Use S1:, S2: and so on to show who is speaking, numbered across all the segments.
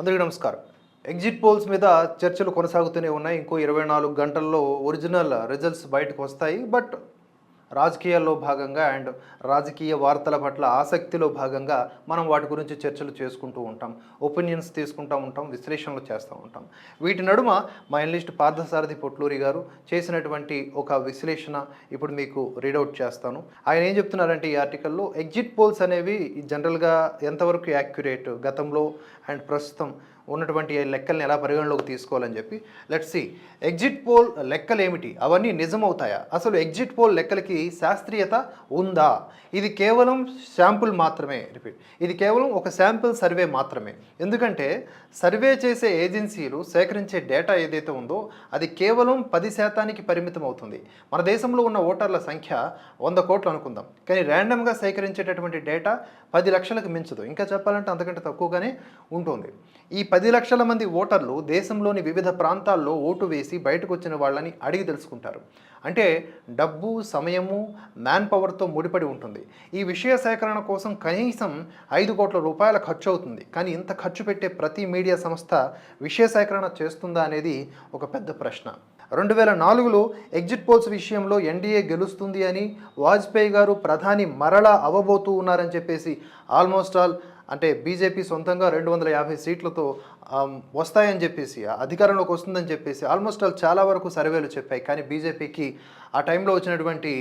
S1: అందరికీ నమస్కారం. Exit polls మీద చర్చలు కొనసాగుతూనే ఉన్నాయి. ఇంకో ఇరవై నాలుగు గంటల్లో ఒరిజినల్ రిజల్ట్స్ బయటకు వస్తాయి. బట్ రాజకీయాల్లో భాగంగా అండ్ రాజకీయ వార్తల పట్ల ఆసక్తిలో భాగంగా మనం వాటి గురించి చర్చలు చేసుకుంటూ ఉంటాం. ఒపీనియన్స్ తీసుకుంటూ ఉంటాం. విశ్లేషణలు చేస్తూ ఉంటాం. వీటి నడుమ మా ఎనలిస్ట్ పార్థసారథి పొట్లూరి గారు చేసినటువంటి ఒక విశ్లేషణ ఇప్పుడు మీకు రీడౌట్ చేస్తాను. ఆయన ఏం చెప్తున్నారంటే ఈ ఆర్టికల్లో ఎగ్జిట్ పోల్స్ అనేవి జనరల్గా ఎంతవరకు యాక్యురేట్ గతంలో అండ్ ప్రస్తుతం ఉన్నటువంటి లెక్కల్ని ఎలా పరిగణలోకి తీసుకోవాలని చెప్పి లెట్ సి ఎగ్జిట్ పోల్ లెక్కలు ఏమిటి అవన్నీ నిజమవుతాయా? అసలు ఎగ్జిట్ పోల్ లెక్కలకి శాస్త్రీయత ఉందా? ఇది కేవలం శాంపుల్ మాత్రమే రిపీట్ ఇది కేవలం ఒక శాంపుల్ సర్వే మాత్రమే. ఎందుకంటే సర్వే చేసే ఏజెన్సీలు సేకరించే డేటా ఏదైతే ఉందో అది కేవలం పది శాతానికి పరిమితం అవుతుంది మన దేశంలో ఉన్న ఓటర్ల సంఖ్య వంద కోట్లు అనుకుందాం. కానీ ర్యాండమ్గా సేకరించేటటువంటి డేటా పది లక్షలకు మించదు. ఇంకా చెప్పాలంటే అంతకంటే తక్కువగానే ఉంటుంది. ఈ పది పది లక్షల మంది ఓటర్లు దేశంలోని వివిధ ప్రాంతాల్లో ఓటు వేసి బయటకు వచ్చిన వాళ్ళని అడిగి తెలుసుకుంటారు. అంటే డబ్బు సమయము మ్యాన్ పవర్తో ముడిపడి ఉంటుంది. ఈ విషయ సేకరణ కోసం కనీసం ఐదు కోట్ల రూపాయల ఖర్చు అవుతుంది కానీ ఇంత ఖర్చు పెట్టే ప్రతి మీడియా సంస్థ విషయ సేకరణ చేస్తుందా అనేది ఒక పెద్ద ప్రశ్న. రెండు వేల నాలుగులో ఎగ్జిట్ పోల్స్ విషయంలో ఎన్డీఏ గెలుస్తుంది అని వాజ్పేయి గారు ప్రధాని మరలా అవ్వబోతూ ఉన్నారని చెప్పేసి ఆల్మోస్ట్ ఆల్ అంటే బీజేపీ సొంతంగా రెండు వందల యాభై సీట్లతో వస్తాయని చెప్పేసి అధికారంలోకి వస్తుందని చెప్పేసి ఆల్మోస్ట్ ఆల్ చాలా వరకు సర్వేలు చెప్పాయి. కానీ బీజేపీకి ఆ టైంలో వచ్చినటువంటి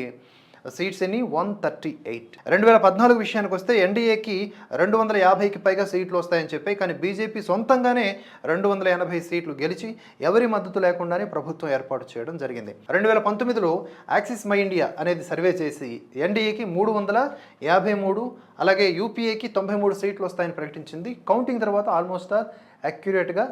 S1: సీట్స్ ఎన్ని? వన్ థర్టీ ఎయిట్ రెండు వేల పద్నాలుగు విషయానికి వస్తే ఎన్డీఏకి రెండు వందల యాభైకి పైగా సీట్లు వస్తాయని చెప్పాయి కానీ బీజేపీ సొంతంగానే రెండు వందల ఎనభై సీట్లు గెలిచి ఎవరి మద్దతు లేకుండానే ప్రభుత్వం ఏర్పాటు చేయడం జరిగింది. రెండు వేల పంతొమ్మిదిలో యాక్సిస్ మై ఇండియా అనేది సర్వే చేసి ఎన్డీఏకి మూడు వందల యాభై మూడు అలాగే యూపీఏకి తొంభై మూడు సీట్లు వస్తాయని ప్రకటించింది. కౌంటింగ్ తర్వాత ఆల్మోస్ట్ అక్యురేట్గా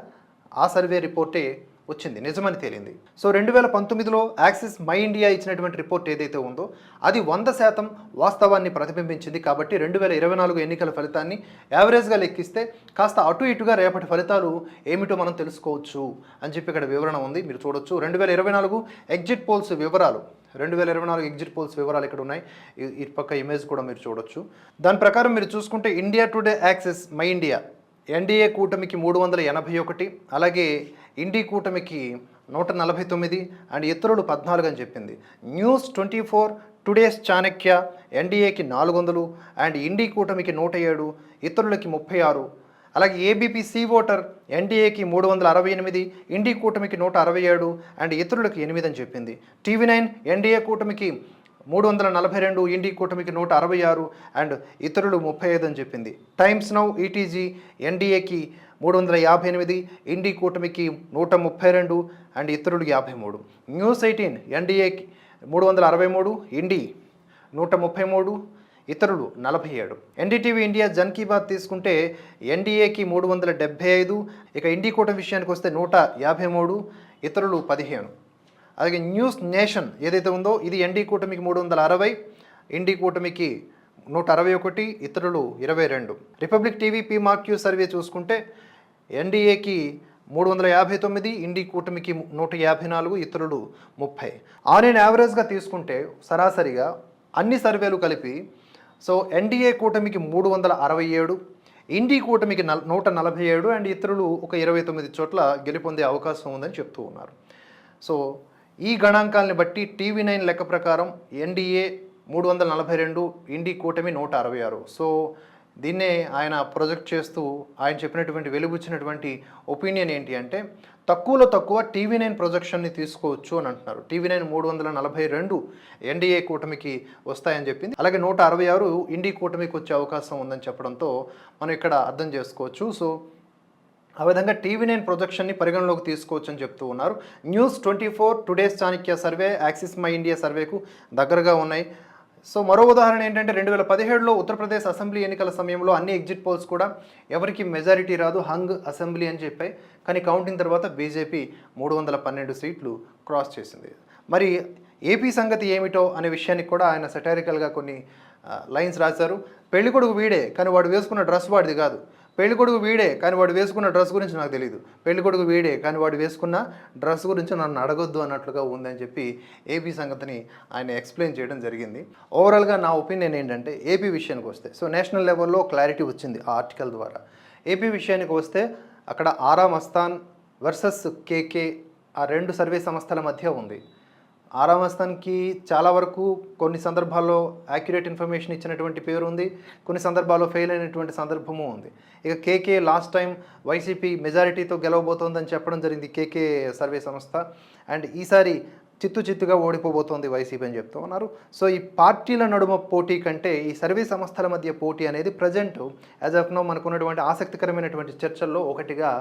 S1: ఆ సర్వే రిపోర్టే వచ్చింది. నిజమని తేలింది. సో రెండు వేల పంతొమ్మిదిలో యాక్సిస్ మై ఇండియా ఇచ్చినటువంటి రిపోర్ట్ ఏదైతే ఉందో అది వంద శాతం వాస్తవాన్ని ప్రతిబింబించింది. కాబట్టి రెండు వేల ఇరవై నాలుగు ఎన్నికల ఫలితాన్ని యావరేజ్గా లెక్కిస్తే కాస్త అటు ఇటుగా రేపటి ఫలితాలు ఏమిటో మనం తెలుసుకోవచ్చు అని చెప్పి ఇక్కడ వివరణ ఉంది. మీరు చూడొచ్చు. రెండు వేల ఇరవై నాలుగు ఎగ్జిట్ పోల్స్ వివరాలు. రెండు వేల ఇరవై నాలుగు ఎగ్జిట్ పోల్స్ వివరాలు ఇక్కడ ఉన్నాయి. ఈ- పక్క ఇమేజ్ కూడా మీరు చూడొచ్చు. దాని ప్రకారం మీరు చూసుకుంటే India Today Axis My India. NDA కూటమికి మూడు వందల ఎనభై ఒకటి అలాగే ఇండి కూటమికి నూట నలభై తొమ్మిది అండ్ ఇతరులు పద్నాలుగు అని చెప్పింది. News twenty four today's Chanakya ఎన్డీఏకి నాలుగు వందలు అండ్ ఇండి కూటమికి నూట ఏడు ఇతరులకి ముప్పై ఆరు. అలాగే ఏబీపీ సి ఓటర్ ఎన్డీఏకి మూడు వందల అరవై ఎనిమిది ఇండి కూటమికి నూట అరవై ఏడు అండ్ ఇతరులకు ఎనిమిది అని చెప్పింది. టీవీ నైన్ ఎన్డీఏ కూటమికి మూడు వందల నలభై రెండు ఇండి కూటమికి నూట అరవై ఆరు అండ్ ఇతరులు ముప్పై ఐదు అని చెప్పింది. టైమ్స్ నౌ ఈటీజీ ఎన్డీఏకి మూడు వందల యాభై ఎనిమిది ఇండి కూటమికి నూట ముప్పై రెండు అండ్ ఇతరులు యాభై మూడు. న్యూస్ ఎయిటీన్ ఎన్డీఏకి మూడు వందల అరవై మూడు ఇండి నూట ముప్పై మూడు ఇతరులు నలభై ఏడు. ఎన్డీటీవీ ఇండియా జన్ కీ బాత్ తీసుకుంటే ఎన్డీఏకి మూడు వందల డెబ్బై ఐదు ఇక ఇండి కూటమి విషయానికి వస్తే నూట యాభై మూడు ఇతరులు పదిహేను. అలాగే న్యూస్ నేషన్ ఏదైతే ఉందో ఇది ఎన్డీ కూటమికి మూడు వందల అరవై ఇండి కూటమికి నూట అరవై ఒకటి ఇతరులు ఇరవై రెండు. రిపబ్లిక్ టీవీ పీమాక్యూ సర్వే చూసుకుంటే ఎన్డీఏకి మూడు వందల యాభై తొమ్మిది ఇండి కూటమికి నూట యాభై నాలుగు ఇతరులు ముప్పై. ఆన్లైన్ యావరేజ్గా తీసుకుంటే సరాసరిగా అన్ని సర్వేలు కలిపి సో ఎన్డీఏ కూటమికి మూడు వందల అరవై ఏడు ఇండి కూటమికి నల్ నూట నలభై ఏడు అండ్ ఇతరులు ఒక ఇరవై తొమ్మిది చోట్ల గెలుపొందే అవకాశం ఉందని చెప్తూ ఉన్నారు. సో ఈ గణాంకాలని బట్టి టీవీ నైన్ లెక్క ప్రకారం ఎన్డీఏ మూడు వందల నలభై రెండు ఇండి కూటమి నూట అరవై ఆరు. సో దీన్నే ఆయన ప్రొజెక్ట్ చేస్తూ ఆయన చెప్పినటువంటి వెలుగుచ్చినటువంటి ఒపీనియన్ ఏంటి అంటే తక్కువలో తక్కువ టీవీ నైన్ ప్రొజెక్షన్ని తీసుకోవచ్చు అని అంటున్నారు. టీవీ నైన్ మూడు వందల నలభై రెండు ఎన్డీఏ కూటమికి వస్తాయని చెప్పింది. అలాగే నూట అరవై ఆరు ఇండి కూటమికి వచ్చే అవకాశం ఉందని చెప్పడంతో మనం ఇక్కడ అర్థం చేసుకోవచ్చు. సో ఆ విధంగా టీవీ నైన్ ప్రొజెక్షన్ని పరిగణలోకి తీసుకోవచ్చు అని చెప్తూ ఉన్నారు. News twenty four today's Chanakya survey Axis My India సర్వేకు దగ్గరగా ఉన్నాయి. సో మరో ఉదాహరణ ఏంటంటే రెండు వేల పదిహేడులో ఉత్తరప్రదేశ్ అసెంబ్లీ ఎన్నికల సమయంలో అన్ని ఎగ్జిట్ పోల్స్ కూడా ఎవరికి మెజారిటీ రాదు హంగ్ అసెంబ్లీ అని చెప్పాయి. కానీ కౌంటింగ్ తర్వాత బీజేపీ మూడు వందల పన్నెండు సీట్లు క్రాస్ చేసింది. మరి ఏపీ సంగతి ఏమిటో అనే విషయానికి కూడా ఆయన సెటారికల్గా కొన్ని లైన్స్ రాశారు. పెళ్ళికొడుకు వీడే కానీ వాడు వేసుకున్న డ్రెస్ వాడిది కాదు. పెళ్ళికొడుకు వీడే కానీ వాడు వేసుకున్న డ్రెస్ గురించి నాకు తెలియదు పెళ్ళికొడుకు వీడే కానీ వాడు వేసుకున్న డ్రెస్ గురించి నన్ను అడగొద్దు అన్నట్లుగా ఉందని చెప్పి ఏపీ సంగతిని ఆయన ఎక్స్ప్లెయిన్ చేయడం జరిగింది. ఓవరాల్గా నా ఒపీనియన్ ఏంటంటే ఏపీ విషయానికి వస్తే సో నేషనల్ లెవెల్లో క్లారిటీ వచ్చింది ఆ ఆర్టికల్ ద్వారా. ఏపీ విషయానికి వస్తే అక్కడ ఆరా మస్తాన్ వర్సెస్ కేకే ఆ రెండు సర్వే సంస్థల మధ్య ఉంది. ఆరా మస్తాన్కి చాలా వరకు కొన్ని సందర్భాల్లో యాక్యురేట్ ఇన్ఫర్మేషన్ ఇచ్చినటువంటి పేరు ఉంది. కొన్ని సందర్భాల్లో ఫెయిల్ అయినటువంటి సందర్భము ఉంది. ఇక కేకే లాస్ట్ టైం వైసీపీ మెజారిటీతో గెలవబోతోందని చెప్పడం జరిగింది కేకే సర్వే సంస్థ. అండ్ ఈసారి చిత్తు చిత్తుగా ఓడిపోబోతోంది వైసీపీ అని చెప్తూ ఉన్నారు. సో ఈ పార్టీల నడుమ పోటీ కంటే ఈ సర్వే సంస్థల మధ్య పోటీ అనేది ప్రజెంట్ యాజ్ ఆఫ్ నో మనకున్నటువంటి ఆసక్తికరమైనటువంటి చర్చల్లో ఒకటిగా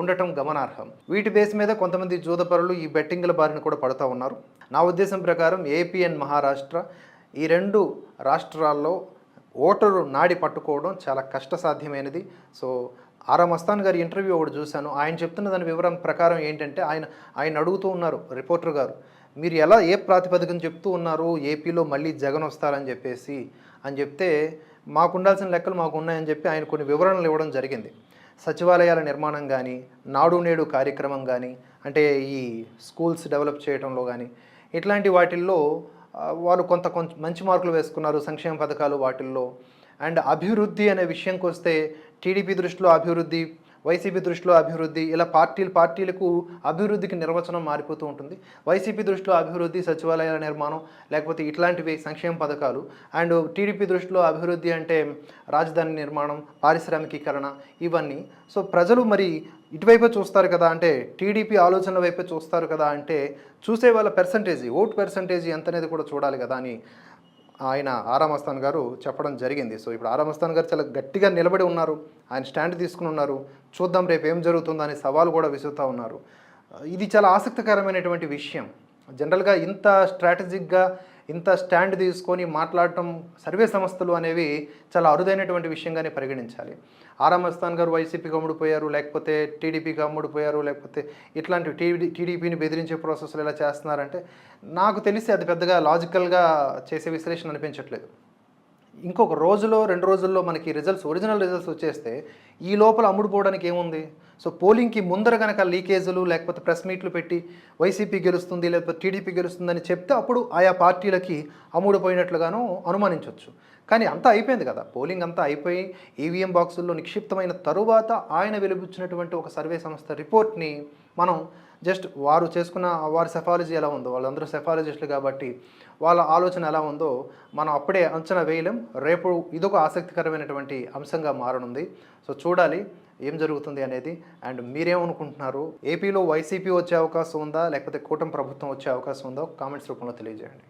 S1: ఉండటం గమనార్హం. వీటి బేస్ మీద కొంతమంది జూదపరులు ఈ బెట్టింగ్ల బారిన కూడా పడుతూ ఉన్నారు. నా ఉద్దేశం ప్రకారం ఏపీ అండ్ మహారాష్ట్ర ఈ రెండు రాష్ట్రాల్లో ఓటరు నాడి పట్టుకోవడం చాలా కష్టసాధ్యమైనది. సో ఆరా మస్తాన్ గారి ఇంటర్వ్యూ ఒకటి చూశాను. ఆయన చెప్తున్న దాని వివరం ప్రకారం ఏంటంటే ఆయన ఆయన అడుగుతూ ఉన్నారు రిపోర్టర్ గారు. మీరు ఎలా ఏ ప్రాతిపదికన చెప్తూ ఉన్నారు ఏపీలో మళ్ళీ జగన్ వస్తారని చెప్పేసి అని చెప్తే మాకు ఉండాల్సిన లెక్కలు మాకు ఉన్నాయని చెప్పి ఆయన కొన్ని వివరణలు ఇవ్వడం జరిగింది. సచివాలయాల నిర్మాణం కానీ నాడు నేడు కార్యక్రమం కానీ అంటే ఈ స్కూల్స్ డెవలప్ చేయడంలో కానీ ఇట్లాంటి వాటిల్లో వాళ్ళు కొంత కొంత మంచి మార్కులు వేసుకున్నారు సంక్షేమ పథకాలు వాటిల్లో. అండ్ అభివృద్ధి అనే విషయంకి వస్తే టీడీపీ దృష్టిలో అభివృద్ధి వైసీపీ దృష్టిలో అభివృద్ధి ఇలా పార్టీలు పార్టీలకు అభివృద్ధికి నిర్వచనం మారిపోతూ ఉంటుంది. వైసీపీ దృష్టిలో అభివృద్ధి సచివాలయాల నిర్మాణం లేకపోతే ఇట్లాంటివి సంక్షేమ పథకాలు అండ్ టీడీపీ దృష్టిలో అభివృద్ధి అంటే రాజధాని నిర్మాణం పారిశ్రామికీకరణ ఇవన్నీ. సో ప్రజలు మరి ఇటువైపే చూస్తారు కదా అంటే టీడీపీ ఆలోచనల వైపే చూస్తారు కదా అంటే చూసే వాళ్ళ పర్సంటేజీ ఓట్ పర్సంటేజీ ఎంత అనేది కూడా చూడాలి కదా అని ఆయన ఆరామస్థాన్ గారు చెప్పడం జరిగింది. సో ఇప్పుడు ఆరామస్థాన్ గారు చాలా గట్టిగా నిలబడి ఉన్నారు. ఆయన స్టాండ్ తీసుకుని ఉన్నారు. చూద్దాం రేపు ఏం జరుగుతుందో అనే కూడా విసురుతూ ఉన్నారు. ఇది చాలా ఆసక్తికరమైనటువంటి విషయం. జనరల్గా ఇంత స్ట్రాటజిక్గా ఇంత స్టాండ్ తీసుకొని మాట్లాడటం సర్వే సంస్థలు అనేవి చాలా అరుదైనటువంటి విషయంగానే పరిగణించాలి. ఆరామస్థాన్ గారు వైసీపీకి అమ్ముడిపోయారు లేకపోతే టీడీపీకి అమ్ముడిపోయారు లేకపోతే ఇట్లాంటి టీడీ టీడీపీని బెదిరించే ప్రాసెస్లు ఎలా చేస్తున్నారంటే నాకు తెలిసి అది పెద్దగా లాజికల్గా చేసే విశ్లేషణ అనిపించట్లేదు. ఇంకొక రోజులో రెండు రోజుల్లో మనకి రిజల్ట్స్ ఒరిజినల్ రిజల్ట్స్ వచ్చేస్తే ఈ లోపల అమ్ముడుపోవడానికి ఏముంది? సో పోలింగ్కి ముందర కనుక లీకేజీలు లేకపోతే ప్రెస్ మీట్లు పెట్టి వైసీపీ గెలుస్తుంది లేకపోతే టీడీపీ గెలుస్తుందని చెప్తే అప్పుడు ఆయా పార్టీలకి అమ్ముడుపోయినట్లుగాను అనుమానించవచ్చు కానీ అంతా అయిపోయింది కదా. పోలింగ్ అంతా అయిపోయి ఈవీఎం బాక్సుల్లో నిక్షిప్తమైన తరువాత ఆయన వెలుబుచ్చినటువంటి ఒక సర్వే సంస్థ రిపోర్ట్ని మనం జస్ట్ వారు చేసుకున్న వారి సెఫాలజీ ఎలా ఉందో వాళ్ళందరూ సెఫాలజిస్టులు కాబట్టి వాళ్ళ ఆలోచన ఎలా ఉందో మనం అప్పుడే అంచనా వేయలేం. రేపు ఇదొక ఆసక్తికరమైనటువంటి అంశంగా మారనుంది. సో చూడాలి ఏం జరుగుతుంది అనేది. అండ్ మీరేమనుకుంటున్నారు? ఏపీలో వైసీపీ వచ్చే అవకాశం ఉందా? లేకపోతే కూటమి ప్రభుత్వం వచ్చే అవకాశం ఉందో? కామెంట్స్ రూపంలో తెలియజేయండి.